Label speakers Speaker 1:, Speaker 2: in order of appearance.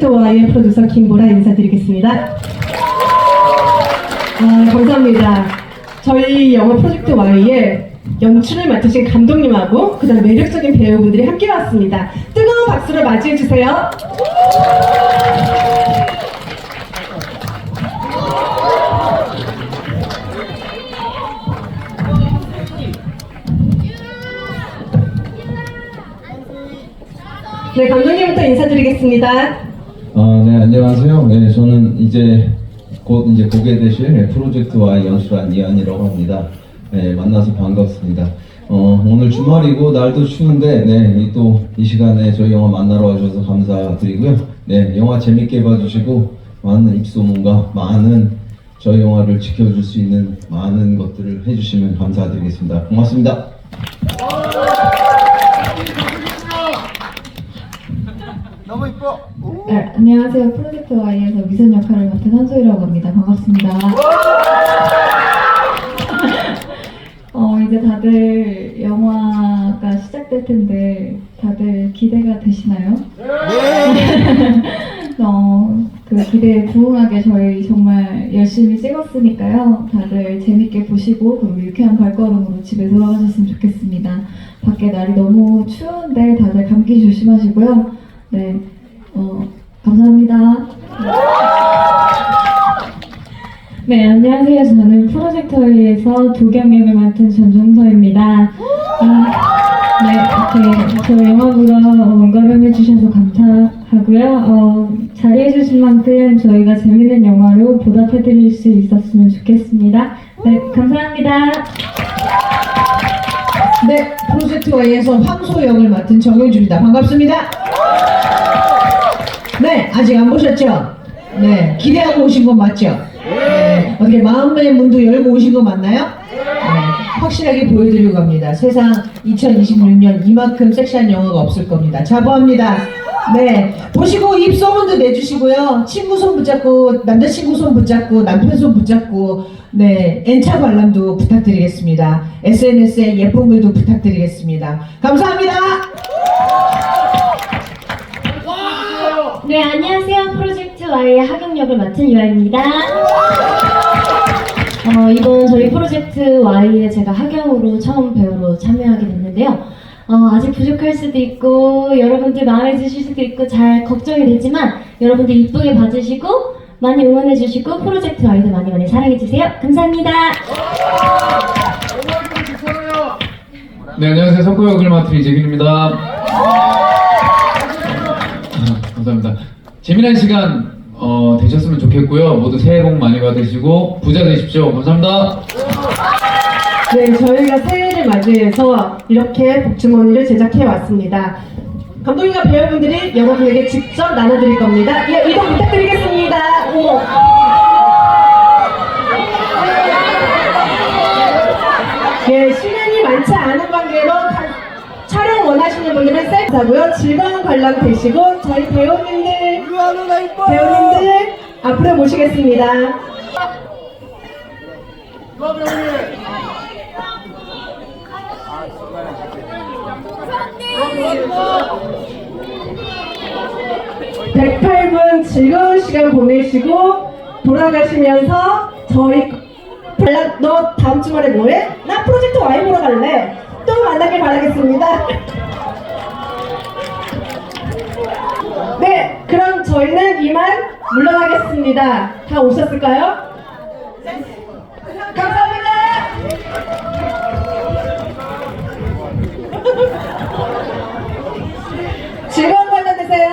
Speaker 1: Y의 프로듀서 김보라 인사드리겠습니다. 아, 감사합니다. 저희 영화 프로젝트 Y의 연출을 맡으신 감독님하고 그다음 매력적인 배우분들이 함께 왔습니다. 뜨거운 박수로 맞이해 주세요. 네, 감독님부터 인사드리겠습니다.
Speaker 2: 아, 네, 안녕하세요. 네, 저는 이제 곧 이제 보게 되실 프로젝트와 연출한 이한이라고 합니다. 네, 만나서 반갑습니다. 어, 오늘 주말이고 날도 추운데, 네, 또 이 시간에 저희 영화 만나러 와주셔서 감사드리고요. 네, 영화 재밌게 봐주시고 많은 입소문과 많은 저희 영화를 지켜줄 수 있는 많은 것들을 해주시면 감사드리겠습니다. 고맙습니다.
Speaker 3: 너무 이뻐. 오.
Speaker 4: 네, 안녕하세요. 프로젝트 Y에서 미선 역할을 맡은 한소희라고 합니다. 반갑습니다. 어, 이제 다들 영화가 시작될 텐데 다들 기대가 되시나요?
Speaker 3: 네.
Speaker 4: 어, 그 기대에 부응하게 저희 정말 열심히 찍었으니까요. 다들 재밌게 보시고 그리고 유쾌한 발걸음으로 집에 돌아가셨으면 좋겠습니다. 밖에 날이 너무 추운데 다들 감기 조심하시고요. 네, 어, 감사합니다. 네, 안녕하세요. 저는 프로젝터에서 도경역을 맡은 전종서입니다. 아, 네, 이렇게 저 영화 보러 원가름 해주셔서 감사하고요. 어, 자리해주신 만큼 저희가 재밌는 영화로 보답해드릴 수 있었으면 좋겠습니다. 네, 감사합니다.
Speaker 5: 네, 프로젝트 Y에서 황소 역을 맡은 정효준입니다. 반갑습니다. 네, 아직 안 보셨죠? 네, 기대하고 오신 건 맞죠? 네, 어떻게 마음의 문도 열고 오신 거 맞나요? 네, 확실하게 보여드리고 갑니다. 세상 2026년 이만큼 섹시한 영화가 없을 겁니다. 자부합니다. 네, 보시고 입 소문도 내주시고요. 친구 손 붙잡고, 남자친구 손 붙잡고, 남편 손 붙잡고, 네, N차 관람도 부탁드리겠습니다. SNS에 예쁜 글도 부탁드리겠습니다. 감사합니다.
Speaker 6: 네, 안녕하세요. 프로젝트 Y의 하경 역을 맡은 유아입니다. 어, 이번 저희 프로젝트 Y에 제가 하경으로 처음 배우로 참여하게 됐는데요. 어, 아직 부족할 수도 있고, 여러분들 마음에 드실 수도 있고, 잘 걱정이 되지만, 여러분들 이쁘게 봐주시고, 많이 응원해주시고, 프로젝트 Y도 많이 많이 사랑해주세요. 감사합니다.
Speaker 7: 네, 안녕하세요. 석구 역을 맡은 이재균입니다. 아, 감사합니다. 재미난 시간 어, 되셨으면 좋겠고요. 모두 새해 복 많이 받으시고 부자 되십시오. 감사합니다.
Speaker 1: 네, 저희가 새해를 맞이해서 이렇게 복주머니를 제작해 왔습니다. 감독님과 배우분들이 여러분에게 직접 나눠드릴 겁니다. 예, 이동 부탁드리겠습니다. 오. 예, 시간이 많지 않은 관계로 가- 촬영 원하시는 분들은 셀프하고요. 즐거운 관람 되시고 저희 배우님들. 배우님들 앞으로 모시겠습니다.
Speaker 3: 누나 배우님.
Speaker 1: 108분 즐거운 시간 보내시고 돌아가시면서 저희 너 다음 주말에 뭐해? 나 프로젝트 Y 보러 갈래. 또 만나길 바라겠습니다. 네, 그럼 저희는 이만 물러나겠습니다. 다 오셨을까요? 감사합니다. 즐거운 관람 되세요.